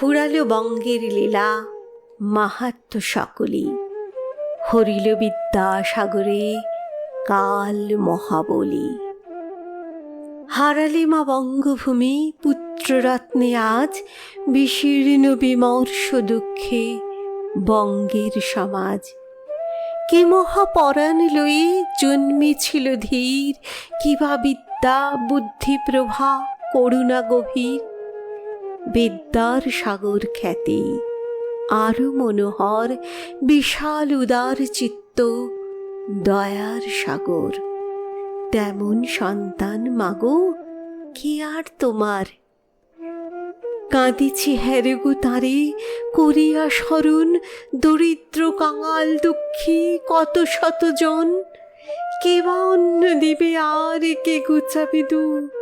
ফুরালো বঙ্গের লীলা মাহাত্ম সকলি হরিল বিদ্যাসাগরে কাল মহাবলী। হারালে মা বঙ্গভূমি, পুত্ররত্নে আজ বিশীর্ণ বিমর্ষ দুঃখে বঙ্গের সমাজ। কি মহাপরাণ লয়ে জন্মেছিল ধীর কিবা বিদ্যা, বুদ্ধি, প্রভা, করুণা গভীর। বিদ্যার সাগর খ্যাতি। আরও মনোহর, বিশাল উদার চিত্ত, দয়ার সাগর। তেমন সন্তান মাগো, কি আর তোমার? কাঁদিছি হ্যারেগো তারে, করিয়া স্মরণ, দরিদ্র কাঙাল দুঃখী কত শতজন কে বা অন্য দিবে আর কে গুচাবে দুঃখ,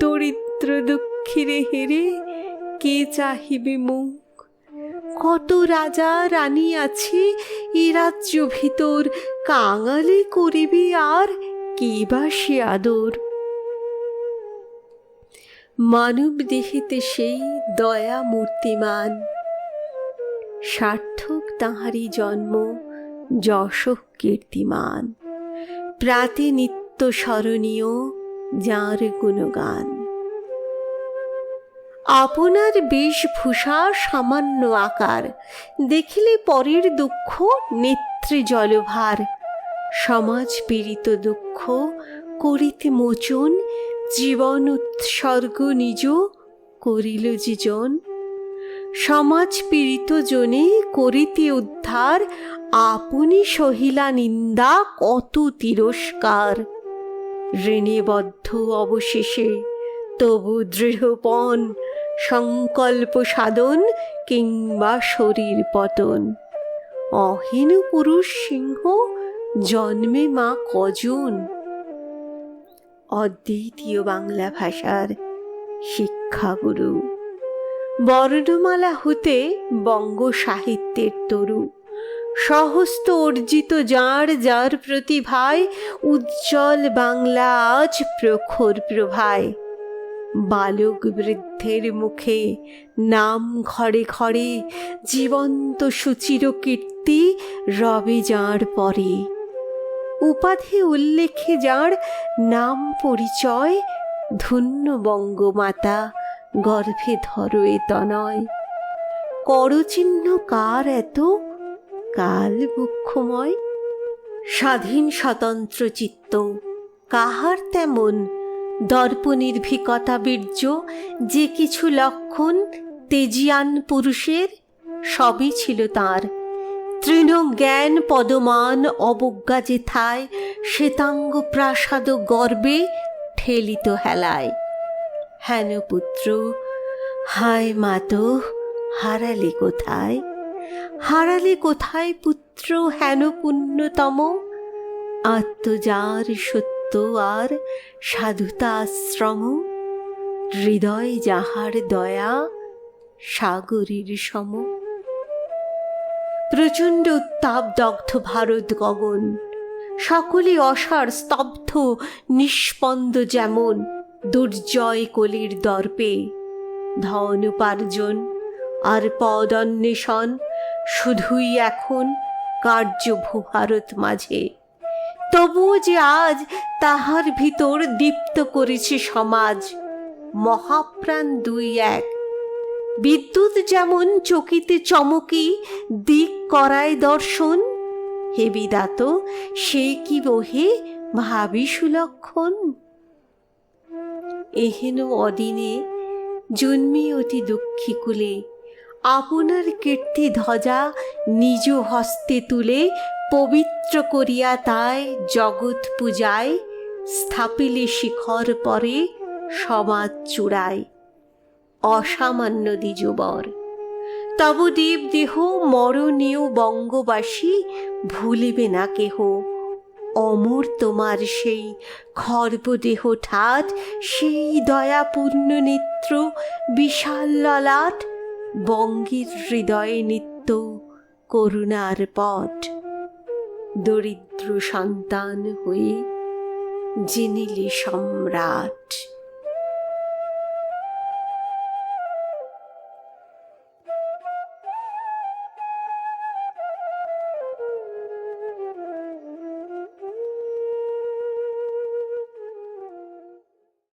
দরিদ্র দুঃখীরে হেরে কে চাহিবে মুখ? কত রাজা রানী আছে, এ রাজ্য ভিতর কাঙালে করিবে আর কে বা সে আদর? মানব দেহিতে সেই দয়া মূর্তিমান। সার্থক তাহারি জন্ম যশ কীর্তিমান। প্রাতে নিত্য স্মরণীয় যার গুণগান। আপনার বেশভূষা সামান্য আকার, দেখিলে পরের দুঃখ নেত্রে জলভার। সমাজ পীড়িত দুঃখ করিতে মোচন, জীবন উৎসর্গ নিজ করিল জীজন। সমাজ পীড়িত জনে করিতে উদ্ধার, আপনি সহিলা নিন্দা কত তিরস্কার। ঋণীবদ্ধ অবশেষে তবু দৃঢ়পণ সংকল্প সাধন কিংবা শরীর পতন। অহীন পুরুষ সিংহ জন্মে মা কজন? অদ্বিতীয় বাংলা ভাষার শিক্ষাগুরু। বর্ণমালা হতে বঙ্গ সাহিত্যের তরু। সহস্ত অর্জিত যার যার প্রতিভায় উজ্জ্বল বাংলা আজ প্রখর প্রভায়। বালক বৃদ্ধের মুখে নাম ঘরে ঘরে জীবন্ত সুচির কীর্তি রবে যাঁর পরে। উপাধি উল্লেখে যাঁর নাম পরিচয় ধন্য বঙ্গমাতা, গর্ভে ধরো এ তনয়। করচিহ্ন কার এত? কাল মুখ্যময় স্বাধীন স্বতন্ত্র চিত্ত, কাহার তেমন দর্প নির্ভীকতা বীর্য, যে কিছু লক্ষণ তেজিয়ান পুরুষের, সবই ছিল তার। তৃণ জ্ঞান পদমান অবজ্ঞা যে থায় শ্বেতাঙ্গ প্রাসাদ গর্বে ঠেলিত হেলায়। হেন পুত্র, হায় মাতো হারালে কোথায়? হারালে কোথায় পুত্র হেন পুণ্যতম? আত্মজার সত্য আর সাধুতা আশ্রম হৃদয় যাহার দয়া সাগরের সম। প্রচণ্ড উত্তাপ দগ্ধ ভারত গগন, সকলে অসার স্তব্ধ, নিষ্পন্দ যেমন দুর্জয় কলির দর্পে। ধন উপার্জন আর পদ অন্বেষণ শুধুই এখন কার্য ভূভারত মাঝে। তবুও যে আজ তাহার ভিতর দীপ্ত করেছে সমাজ। মহাপ্রাণ দুই এক। বিদ্যুৎ যেমন চকিতে চমকি, দিক করায় দর্শন, হে বিদাত, সে কি বহে ভাবি সুলক্ষণ? এহেন অদিনে জন্মে অতি দুঃখী কুলে, আপনার কীর্তি ধ্বজা নিজ হস্তে তুলে পবিত্র করিয়া তাই জগৎ পূজায় স্থাপিলে শিখর পরে সমাজ চূড়ায়। অসামান্য দ্বিজবর। তব দেব দেহ মরণীয় বঙ্গবাসী ভুলিবে না কেহ। অমর তোমার সেই খর্বদেহ ঠাট, সেই দয়াপূর্ণ নেত্র, বিশাল ললাট, বঙ্গের হৃদয়ে নিত্য করুণার পট। দরিদ্র সন্তান হয়ে জিনিলি সম্রাট।